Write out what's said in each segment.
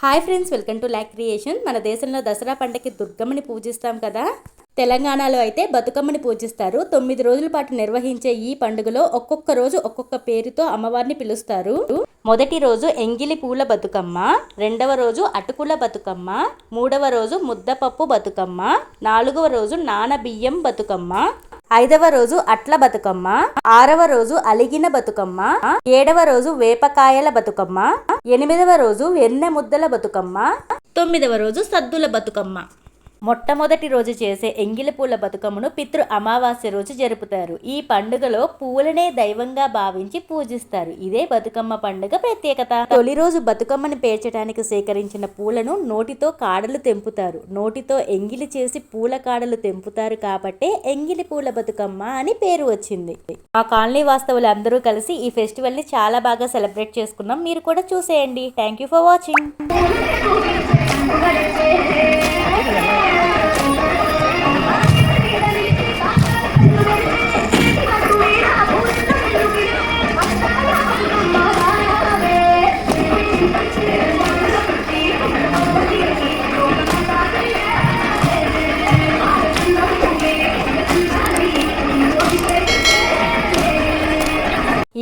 Hi friends welcome to Lak Creation. మన దేశంలో దసరా పండగకి దుర్గమ్మని పూజిస్తాం కదా? తెలంగాణలో అయితే బతుకమ్మని పూజిస్తారు. తొమ్మిది రోజుల పాటు నిర్వహించే ఈ పండుగలో ఒక్కొక్క రోజు ఒక్కొక్క పేరుతో అమ్మవారిని పిలుస్తారు. మొదటి రోజు ఎంగిలి పూల బతుకమ్మ రెండవ రోజు అటుకుల బతుకమ్మ మూడవ రోజు ముద్దపప్పు బతుకమ్మ నాలుగవ రోజు నానబియ్యం బతుకమ్మ ఐదవ రోజు అట్ల బతుకమ్మ ఆరవ రోజు అలిగిన బతుకమ్మ ఏడవ రోజు వేపకాయల బతుకమ్మ ఎనిమిదవ రోజు వెన్నె ముద్దల బతుకమ్మ తొమ్మిదవ రోజు సద్దుల బతుకమ్మ. మొట్టమొదటి రోజు చేసే ఎంగిలి పూల బతుకమ్మను పితృ అమావాస్య రోజు జరుపుతారు. ఈ పండుగలో పూలనే దైవంగా భావించి పూజిస్తారు. ఇదే బతుకమ్మ పండుగ ప్రత్యేకత. తొలి రోజు బతుకమ్మను పేర్చడానికి సేకరించిన పూలను నోటితో కాడలు తెంపుతారు. నోటితో ఎంగిలి చేసి పూల కాడలు తెంపుతారు కాబట్టే ఎంగిలి పూల బతుకమ్మ అని పేరు వచ్చింది. మా కాలనీ వాస్తవులు అందరూ కలిసి ఈ ఫెస్టివల్ని చాలా బాగా సెలబ్రేట్ చేసుకున్నాం. మీరు కూడా చూసేయండి. థ్యాంక్ యూ ఫర్ వాచింగ్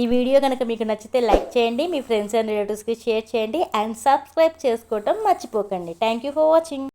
ఈ వీడియో కనుక మీకు నచ్చితే లైక్ చేయండి మీ ఫ్రెండ్స్ అండ్ రిలేటివ్స్కి షేర్ చేయండి అండ్ సబ్స్క్రైబ్ చేసుకోవటం మర్చిపోకండి. Thank you for watching